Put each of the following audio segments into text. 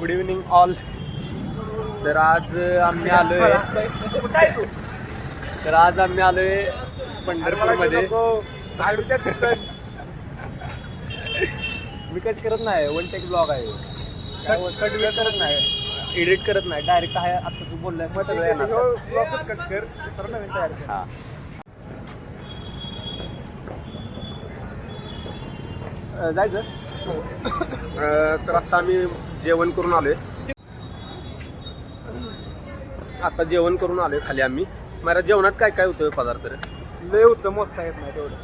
Good evening all तर आज आम्ही आलोय तर आज आम्ही आलोय पंढरपूरमध्ये. मी कट करत नाही वन टेक ब्लॉग आहे. काय कट करत नाही एडिट करत नाही. डायरेक्ट आहे आता तू बोललाय मग सगळं येणार. हा अं, जायचं? अं, तर आता आम्ही जेवण करून आलोय. आता जेवण करून आलोय खाली आम्ही. मला जेवणात काय काय होतं पदार्थ रे? लय होतं मोजता येत नाही तेवढं.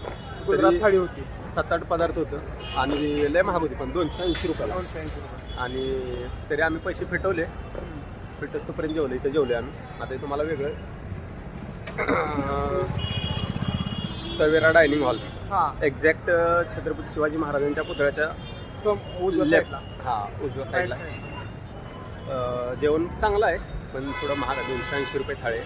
गुजरात थाळी होती. सात आठ पदार्थ होतं. आणि लय महाग होती पण दोनशे ऐंशी रुपयाला. दोनशे ऐंशी रुपये आणि तरी आम्ही पैसे फिटवले. फिटस तोपर्यंत जेवले इथं जेवले आम्ही. आता हे तुम्हाला वेगळं. अं, सवेरा डायनिंग हॉल. हा. एक्झॅक्ट छत्रपती शिवाजी महाराजांच्या पुतळ्याच्या लेफ्ट हा उजव्या साईडला जेवण चांगलं आहे पण थोडं महाग आहे दोनशे ऐंशी रुपये थाळे.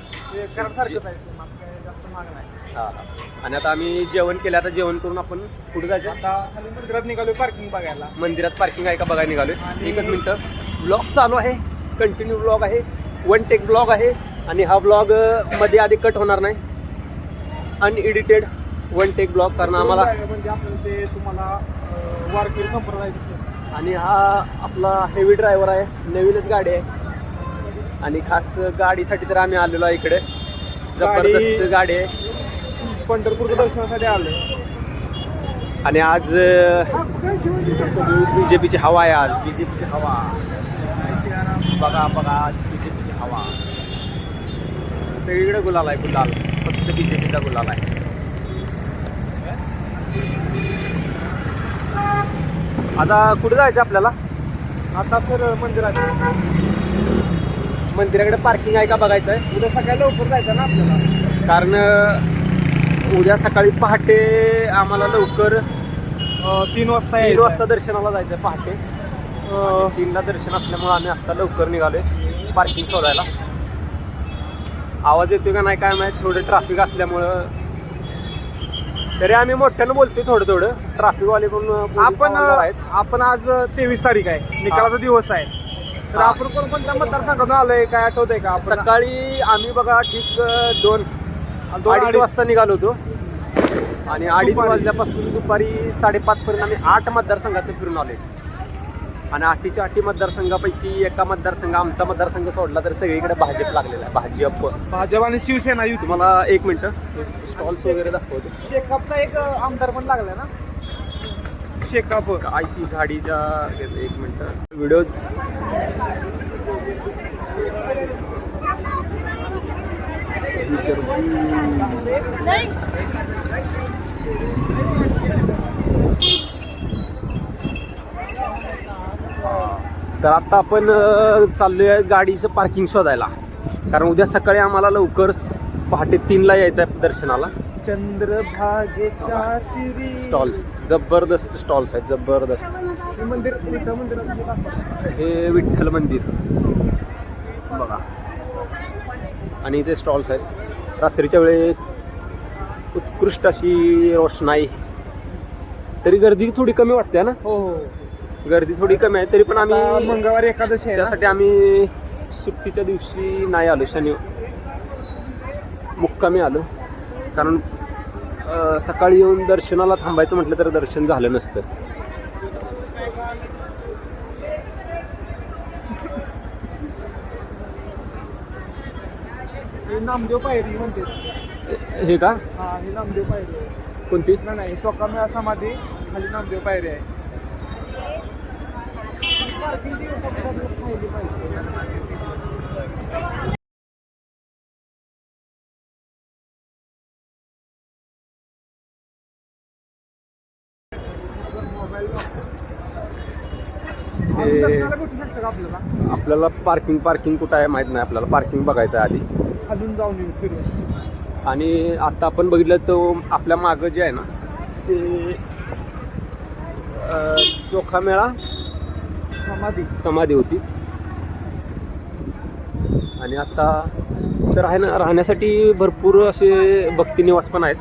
हा हा आणि आता आम्ही जेवण केलं आता जेवण करून आपण पुढे जायचं? मंदिरात निघालो पार्किंग बघायला. मंदिरात पार्किंग आहे का बघायला निघालोय? एकच मिनटं. ब्लॉग चालू आहे कंटिन्यू ब्लॉग आहे वन टेक ब्लॉग आहे आणि हा ब्लॉगमध्ये आधी कट होणार नाही. अनएडिटेड वन टेक ब्लॉग कारण आम्हाला म्हणजे आपल्याला ते तुम्हाला वारकरी संप्रदाय. आणि हा आपला हेवी ड्रायव्हर आहे नवीनच गाडी आहे. आणि खास गाडीसाठी तर आम्ही आलेलो आहे इकडे. जबरदस्त गाडी आहे. पंढरपूरच्या दर्शनासाठी आलो आणि आज बी जे पीची हवा आहे आज. बी जे पीची हवा. बघा बघा बी जे पीची हवा. सगळीकडे गुलाल आहे गुलाल. फक्त बी जे पीचा गुलाल आहे. आता कुठे जायचं आपल्याला? आता तर मंदिरात मंदिराकडे. पार्किंग आहे का बघायचं आहे उद्या सकाळी लवकर जायचं ना आपल्याला. कारण अं, उद्या सकाळी पहाटे आम्हाला लवकर अं, तीन वाजता तीन यायचं वाजता दर्शनाला जायचं आहे पहाटे अं, तीनला दर्शन असल्यामुळे आम्ही आता लवकर निघालोय पार्किंग शोधायला. आवाज येतोय का नाही काय माहीत? थोडं ट्रॅफिक असल्यामुळं तरी आम्ही मोठ्यानं बोलतोय थोडं थोडं. ट्रॅफिकवाले पण आपण आपण आज तेवीस तारीख आहे. निकालाचा दिवस आहे. तर. आपण कोणकोणत्या मतदारसंघातून आलोय? काय आठवत आहे का आपण? सकाळी आम्ही बघा ठीक अं, दोन दोन अडीच अडीच. वाजता निघालो होतो. आणि अडीच दुपारी. वाजल्यापासून दुपारी साडेपाच पर्यंत आम्ही आठ मतदारसंघात फिरून आले आणि आठीच्या आठी मतदारसंघापैकी एका मतदारसंघ आमचा मतदारसंघ सोडला तर सगळीकडे भाजप लागलेला आहे भाजप भाजप आणि शिवसेना युती. तुम्हाला एक मिनटं स्टॉल्स वगैरे दाखवतो. शेकापचा एक आमदार पण लागलाय ना? शेकाप. काय ती झाडीच्या एक मिनटं. व्हिडिओ तर आता आपण अ, चाललोय गाडीचं पार्किंग शोधायला. कारण उद्या सकाळी आम्हाला लवकर पहाटे तीनला यायचं आहे दर्शनाला. चंद्रभागेच्या तिरी. स्टॉल्स जबरदस्त स्टॉल्स आहेत जबरदस्त. हे मंदिर दाखवा. हे विठ्ठल मंदिर. बघा. आणि इथे स्टॉल्स आहेत. रात्रीच्या वेळी उत्कृष्ट अशी रोषणाई. तरी गर्दी थोडी कमी वाटते ना? हो हो. गर्दी थोडी कमी आहे तरी पण आम्ही मंगळवारी एकादशी आहे ना? त्यासाठी आम्ही सुट्टीच्या दिवशी नाही आलो शनि मुक्कामी आलो. कारण अं, सकाळी येऊन दर्शनाला थांबायचं म्हटलं तर दर्शन झालं नसतं. हे नामदेव पायरी म्हणते. हे का? हा हे नामदेव पायरी. आहे. कोणती? नाही नाही स्वकामेळा समाधी खाली नामदेव पायरी आहे हे दर्शनाला भेटू शकतं का आपल्याला पार्किंग पार्किंग कुठं आहे माहीत नाही. आपल्याला पार्किंग बघायचं आहे आधी. अजून जाऊन येऊ फिरून आणि आता आपण बघितलं तो आपल्या मागं जे आहे ना ते चोखा मेळा समाधी. समाधी होती. आणि आता तर ना राहण्यासाठी भरपूर असे भक्तिनिवास पण आहेत.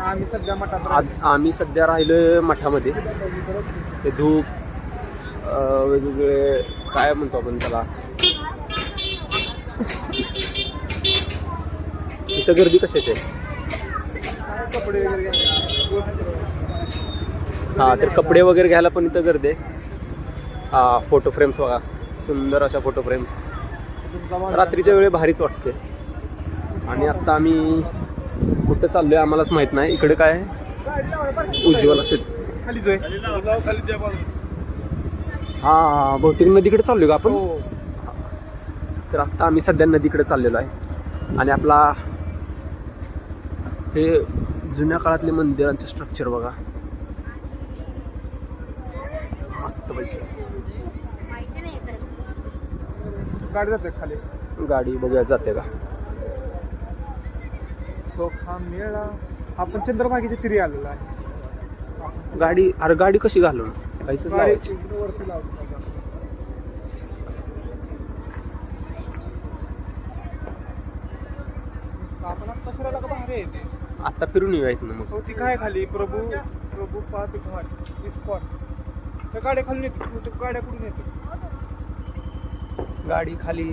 आम्ही सध्या मठात आम्ही सध्या राहिलो मठामध्ये. ते धूप वेगवेगळे काय म्हणतो आपण त्याला? इथं गर्दी कशाची आहे? कपडे वगैरे. हा तर कपडे वगैरे घ्यायला पण इथं गर्दी आहे. हा फोटो फ्रेम्स बघा. सुंदर अशा फोटो फ्रेम्स रात्रीच्या वेळी भारीच वाटते. आणि आत्ता आम्ही कुठं चाललोय आम्हालाच माहीत नाही. इकडे काय? उज्ज्वल असेल. खालीच आहे हा बहुतेक नदीकडे चाललो का आपण? तर आत्ता आम्ही सध्या नदीकडे चाललेलो आहे. आणि आपला हे जुन्या काळातले मंदिरांचे स्ट्रक्चर बघा. मस्त पैकी. गाडी जाते खाली? गाडी बघूया जाते का? सोखा मेळा आपण चंद्रभागेच्या तिरी आलेला आहे. गाडी अरे गाडी कशी घालून गाडी इकडे वरती आपण आता फिरायला का बाहेर येते आता फिरून येऊया इथनं मग. हो ती काय खाली? प्रभू प्रभू पाद घाट इस्कॉन. त्या गाड्या खाली येते तू गाड्या कुठून येते गाडी खाली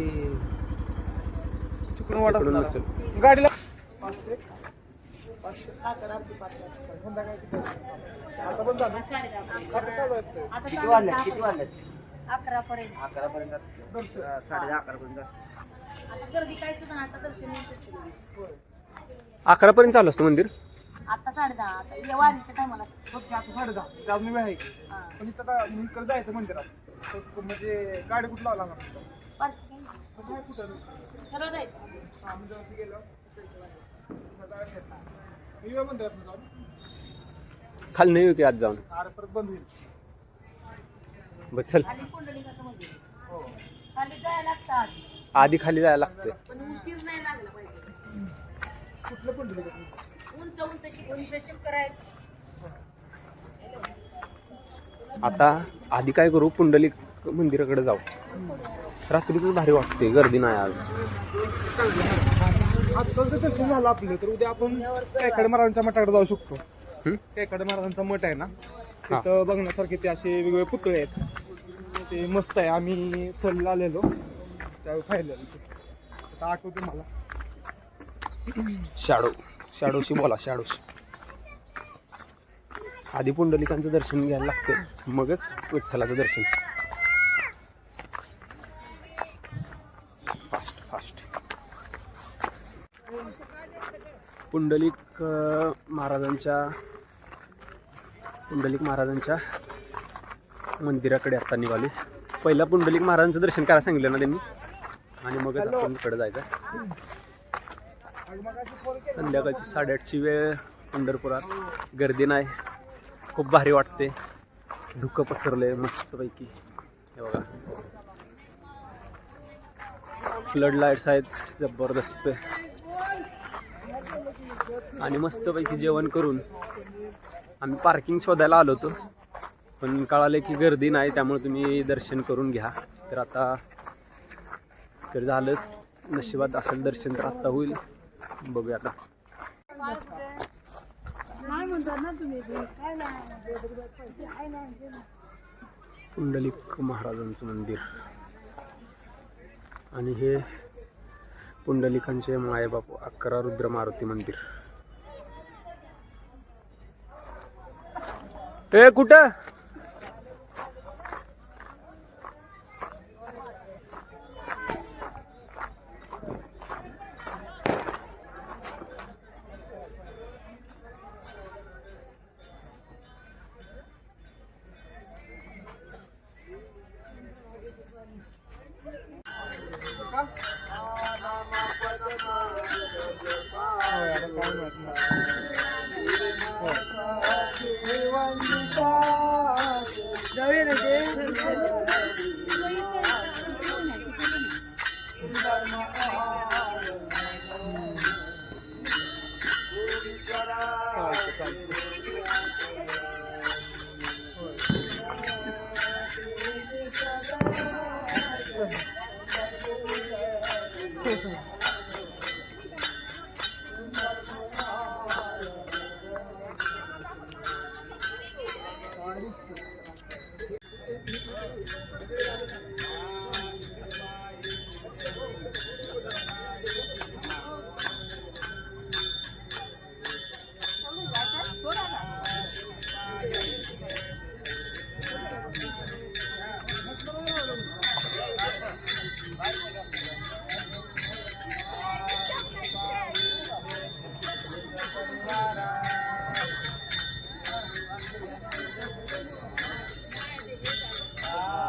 तिकडून वाट तिकडून असणार. नसेल. गाडीला किती वाजले? किती वाजले? अकरा पर्यंत अकरा पर्यंत साडे अकरा पर्यंत. अकरा पर्यंत चालू असतं मंदिर? आता साडे दहा आता वारीच्या टायमाला आता साडे दहा. अजून वेळ आहे की. पण इथं इकडे जायचं मंदिरात. म्हणजे गाडी कुठं लावला लागणार? सरळ जायचं खाली नाही येऊ आज जाऊन. परत बंद होईल बस चल. खाली खाली जायला लागतं आधी खाली जायला पण उशीर नाही लागला पाहिजे कुठलं पण उंच उंच शिक उंच आता आधी काय करू? पुंडलिक मंदिराकडे जाऊ. रात्रीच भारी वाटते गर्दी नाही आज. आजकाल जर दर्शन झालं आपलं तर उद्या आपण कैकाडे महाराजांच्या मठाकडे जाऊ शकतो? कैकाडे महाराजांचा मठ आहे ना तिथं बघण्यासारखे ते असे वेगवेगळे पुतळे आहेत. ते मस्त आहे आम्ही सहलीला आलेलो त्यावेळी. आता आठवते मला. शाडो शाडोशी बोला शाडोशी. आधी पुंडलिकांचं दर्शन घ्यायला लागतं मगच विठ्ठलाचं दर्शन. पुंडलिक महाराजांच्या पुंडलिक महाराजांच्या मंदिराकडे आता निघाली पहिला पुंडलिक महाराजांचं दर्शन करायला सांगितलं ना त्यांनी. आणि मगच आपण इकडे जायचं. संध्याकाळची साडेआठची वेळ पंढरपुरात. गर्दी नाही. खूप भारी वाटते धुकं पसरले मस्तपैकी. हे बघा. फ्लड लाईट्स आहेत. जबरदस्त. आणि मस्तपैकी जेवण करून आम्ही पार्किंग शोधायला आलो होतो. पण कळाले की गर्दी नाही त्यामुळे तुम्ही दर्शन करून घ्या. तर आता तर झालंच. नशिबात असेल दर्शन तर आत्ता होईल. बघूया आता. पुंडलिक महाराजांचं मंदिर. आणि हे पुंडलिकांचे मायबाप अकरा रुद्र मारुती मंदिर. ए कुठं?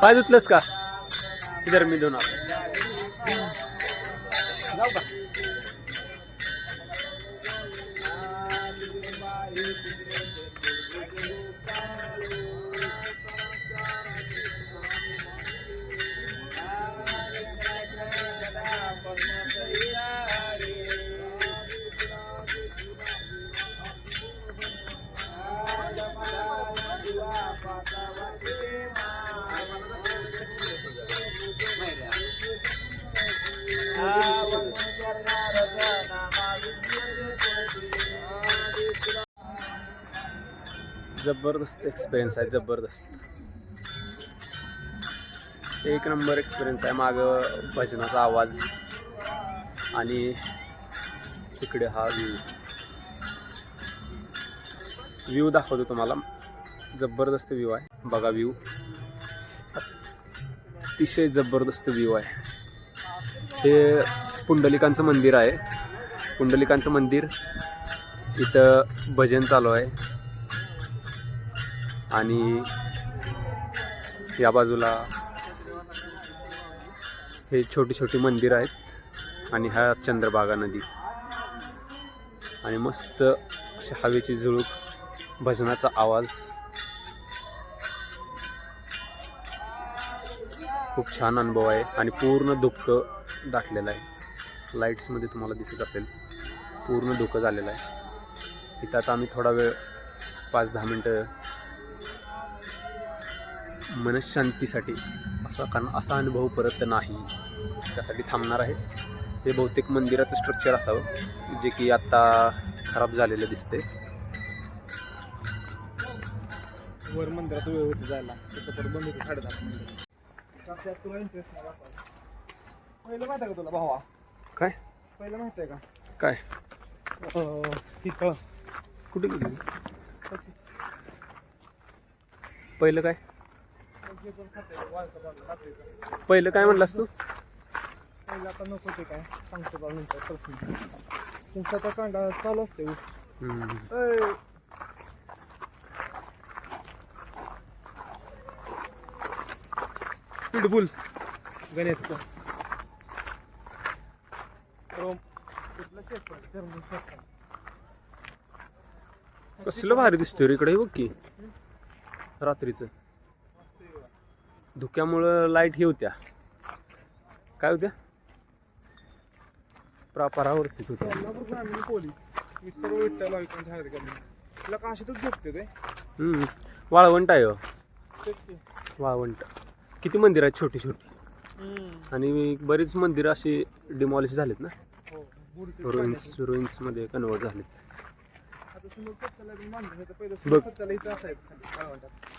पाय धुतलंस का? इधर मी धुणार. जबरदस्त एक्सपिरियन्स आहे जबरदस्त. एक नंबर एक्सपिरियन्स आहे मागं भजनाचा आवाज. आणि तिकडे हा व्ह्यू व्ह्यू दाखवतो तुम्हाला. जबरदस्त व्ह्यू आहे. बघा व्ह्यू अतिशय जबरदस्त व्ह्यू आहे. हे पुंडलिकांचं मंदिर आहे. पुंडलिकांचं मंदिर इथं भजन चालू आहे. आणि या बाजूला हे छोटी छोटी मंदिर आहेत आणि हा चंद्रभागा नदी. आणि मस्त अशी हवेची झुळूक भजनाचा आवाज. खूप छान अनुभव आहे आणि पूर्ण दुःख दाखलेलं आहे. लाईट्समध्ये तुम्हाला दिसत असेल. पूर्ण धुकं झालेलं आहे. इथं आता आम्ही थोडा वेळ पाच दहा मिनटं मनशांतीसाठी असा कारण असा अनुभव परत नाही. त्यासाठी थांबणार आहे. हे बहुतेक मंदिराचं स्ट्रक्चर असावं जे की आत्ता खराब झालेलं दिसते वर मंदिरात वेळ होती जायला. पहिलं माहिती आहे का तुला भावा? काय? पहिलं माहिती आहे का? काय? तिथं. कुठे गेली? पहिलं काय? पहिलं काय म्हणलास तू? पहिलं आता नको ते काय सांगतो बा नंतर प्रश्न. तुमचा कांदा चालू असते ऊस. ऐ, पिटबुल गणेशचं. रोम. कुठलं शेत जर्मन शेत कसलं भारी दिसतोय रे इकडे हे बघ की. रात्रीचं. धुक्यामुळं लाइट हे होत्या काय होत्या प्रापरावरतीच होत्या कोल्हापूर ग्रामीण पोलीस सर्व विठ्ठल काशीतच झोपते ते हम्म. वाळवंट आहे हो. तेच की. वाळवंट किती मंदिर आहेत छोटी छोटी आणि बरीच मंदिरं अशी डिमॉलिश झालेत ना हो बुडते रुईन्स रुईन्समध्ये कन्वर्ट झालेत आता समोर बांधलं तर पहिलं बघ. इथं असायचं खाली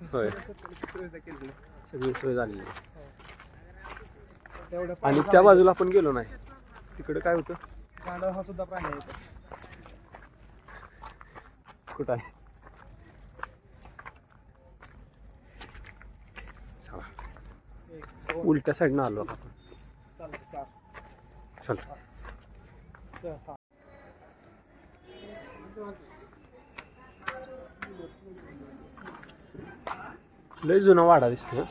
होय सगळी सोय झालेली आहे. आणि त्या बाजूला आपण गेलो नाही तिकडे काय होतं गांडव हा सुद्धा प्राणी आहे इथं. कुठं आहे चला. एक, दोन, उलट्या साईडनं आलो आपण चालतं, चार, चल सहा. लय जुना वाडा दिसतो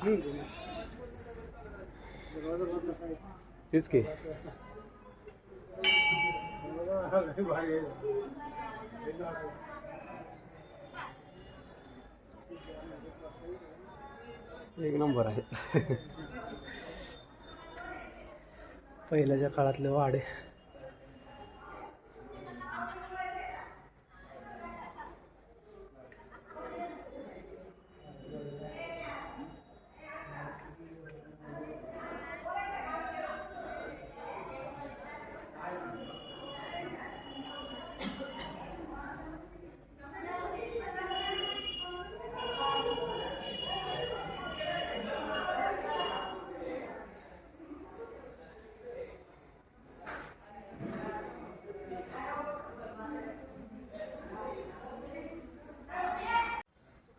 तेच की. एक नंबर आहे. पहिल्याच्या काळातले वाडे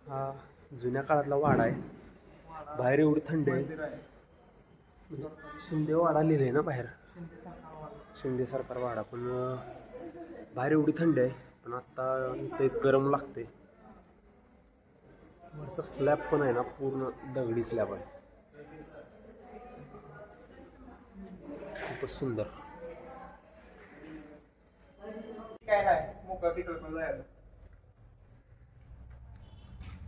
हा जुन्या काळातला वाडा आहे. बाहेर एवढी थंडी आहे. शिंदे वाडा लिहिलंय ना बाहेर. शिंदे सरकार वाडा. पण बाहेर एवढी थंडी आहे. पण आत्ता ते गरम लागते वरचा स्लॅब पण आहे ना पूर्ण दगडी स्लॅब आहे. खूपच सुंदर. काय नाही मोकळा तिकडे पण जायला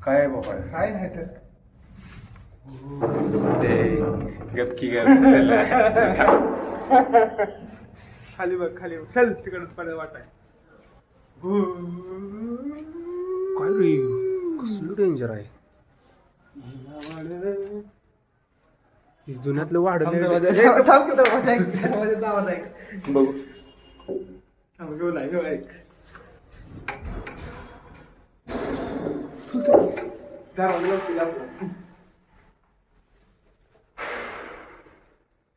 काय बाबा? काय नाही तर. ते गपकी गप खाली बघ खाली बघ. चल तिकडे पडे वाटाय. काय रे? कसलं डेंजर आहे? हे जुन्यातलं वाढलं थांब की दरवाजा ऐक दरवाजाचा आवाज ऐक बघू. थांब घेऊन आहे घेऊन ऐक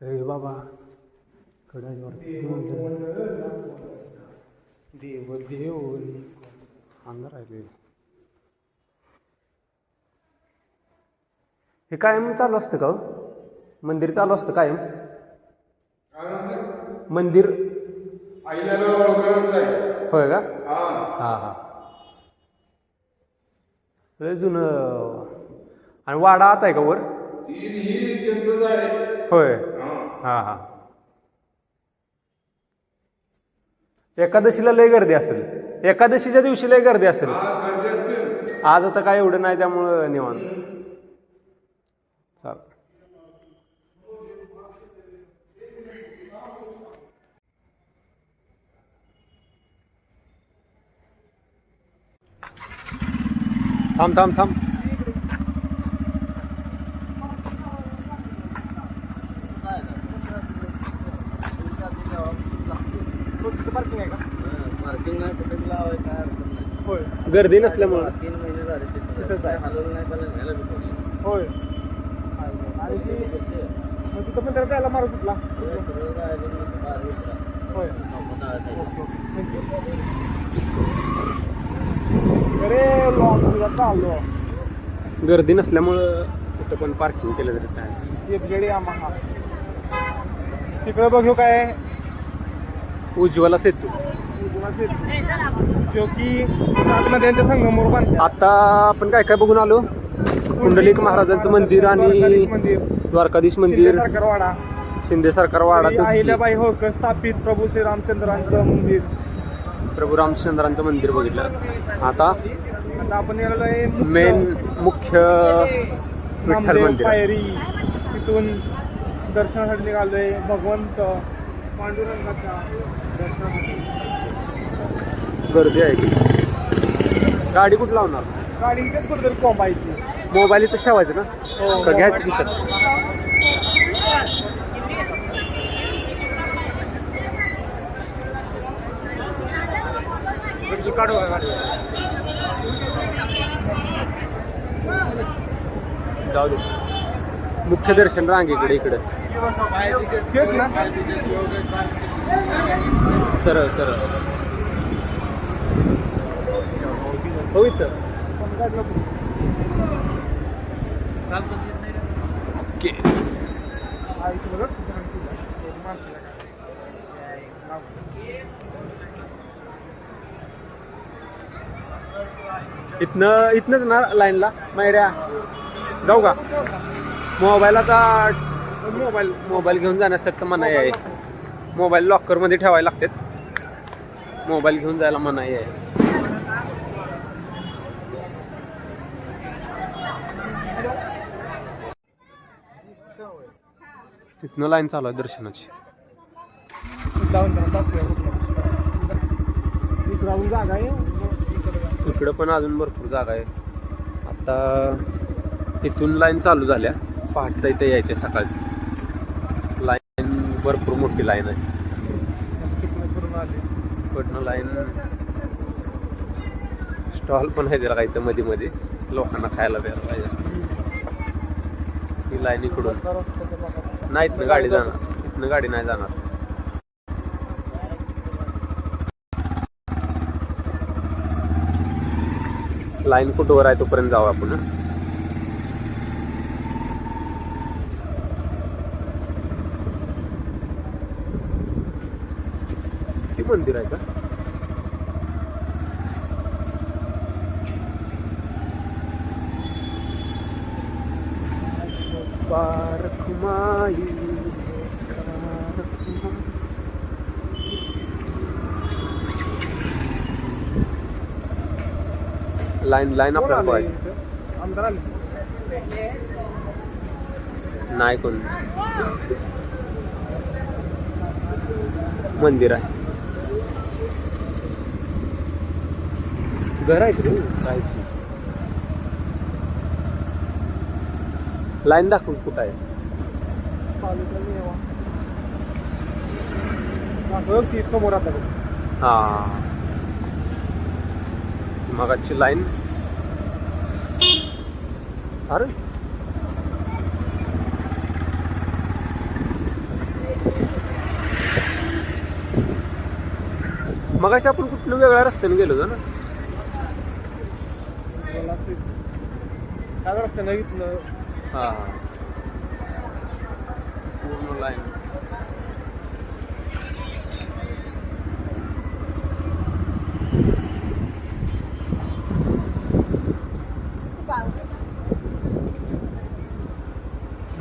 ए बाबा कडाईवर देव देव अंधार आहे हे कायम चालू असतं का? मंदिर चालू असतं कायम मंदिर होय का हा हा लय जुनं आणि वाडा आत आहे का वर? होय. हा. हा एकादशीला लय गर्दी असेल. एकादशीच्या दिवशी लय गर्दी असेल. आज आता काय एवढं नाही त्यामुळं निवांत चाल थांब थांब थांब पार्किंग आहे का मार्किंग नाही कुठे लावायचं काय अडचण नाही होय गर्दी नसल्यामुळं तीन महिने झाले तिथंच तिथं आहे. काय हलवलं नाही त्याला न्यायला बी कोणी नाही. होय आणि ती ते मग तिथं पण त्याला जायला मारू कुठला सरळ राहिलं मग बाहेर उतरा. होय आपण जायचं. ओके ओके अरे लॉंग चाललो गर्दी नसल्यामुळं तिथं पण पार्किंग केलं तरी काय एफजेडी यामाहा तिकडे बघू काय. उज्ज्वला सेतू. जो की नद्यांच्या संगमवर बांधतात आता आपण काय काय बघून आलो? कुंडलिक महाराजांचं मंदिर आणि द्वारकाधीश मंदिर. सरकारवाडा. शिंदे सरकार वाडा होळकर स्थापित प्रभू श्रीरामचंद्रांचं मंदिर. प्रभू रामचंद्रांचं मंदिर बघितलं. आता आता आपण मेन मुख्य विठ्ठल नामदेव मंदिर पायरी तिथून दर्शनासाठी निघालोय. भगवंत पांडुरंगाच्या दर्शनासाठी. गर्दी आहे की गाडी कुठं लावणार? गाडी इथेच कुठेतरी कोंबायची मोबाईल इथंच ठेवायचं ना हो, का घ्यायचं मोबाईल. खिशात? काढू गाडी जाऊ दे. मुख्य दर्शन रांगेकडे इकडे. तेच ना. सरळ सरळ. हो इथं. ओके हा, इथं बघा. इथनं इथनंच ना लाईनला. मैऱ्या जाऊ का? मोबाईल आता मोबाईल मोबाईल घेऊन जाण्यास सक्त मनाई आहे. मोबाईल लॉकरमध्ये ठेवायला लागतात. मोबाईल घेऊन जायला मनाई आहे. तिथनं लाईन चालू आहे दर्शनाची. जागा आहे. इकडं पण अजून भरपूर जागा आहे आता इथून लाईन चालू झाल्या. पहाटे इथे यायचे सकाळच. लाईन भरपूर मोठी लाईन आहे. तिकडं लाईन स्टॉल पण आहे त्याला इथं मध्ये मध्ये लोकांना खायला द्यायला पाहिजे. ही लाईन इकडून. नाही इथनं गाडी जाणार. इथनं गाडी नाही जाणार. लाईन कुठवर आहे तोपर्यंत जाऊ आपण किती मंदिर आहे का? पारखुमाई लाईन लाईन आपल्याला बघायची नाही कोण. मंदिर आहे. घर आहेत रे काय ते. लाईन दाखवून कुठं आहे. हा. मगाची लाईन. अरे मगाशी आपण कुठलं वेगळ्या रस्त्याने गेलो होतो ना? काय रस्त्यानं इथनं. हा पूर्ण लाईन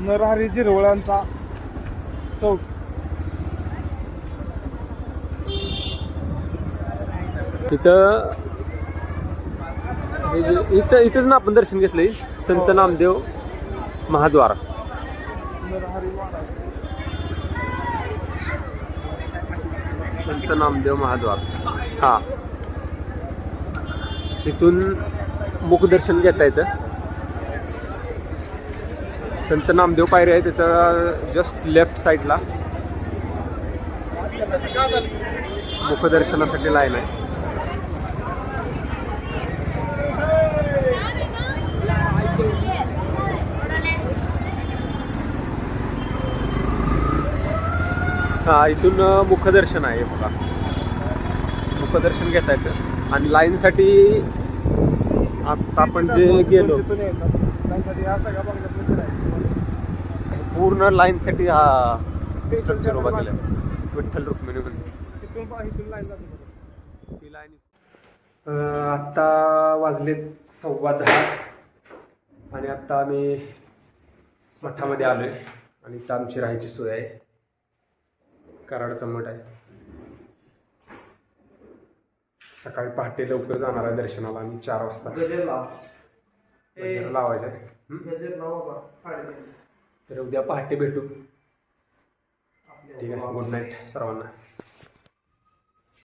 नरहरी जिरवळांचा चौक. इथं हे इथं इथंच ना आपण दर्शन घेतलंय. संत नामदेव महाद्वार. संत नामदेव महाद्वार. हा. इथून मुखदर्शन घेता येतं. संत नामदेव पायरी आहे त्याच्या जस्ट लेफ्ट साईडला मुखदर्शनासाठी लाईन आहे. हा इथून मुखदर्शन आहे बघा. मुखदर्शन घेता येतं आणि लाईनसाठी आता आपण जे गेलो तिथून येतात. त्यांसाठी हा सगळा बंगला मंदिर आहे. पूर्ण लाईनसाठी हा स्ट्रक्चर उभा केला विठ्ठल रुक्मिणी. आत्ता वाजलेत सव्वा दहा. आणि आत्ता आम्ही मठामध्ये आलोय. आणि इथं आमची राहायची सोय आहे. कराडचा मठ आहे. सकाळी पहाटे लवकर जाणार आहे दर्शनाला. आम्ही चार वाजता. लावायचं आहे. तर उद्या पहाटे भेटू. ठीक आहे. गुड नाईट सर्वांना.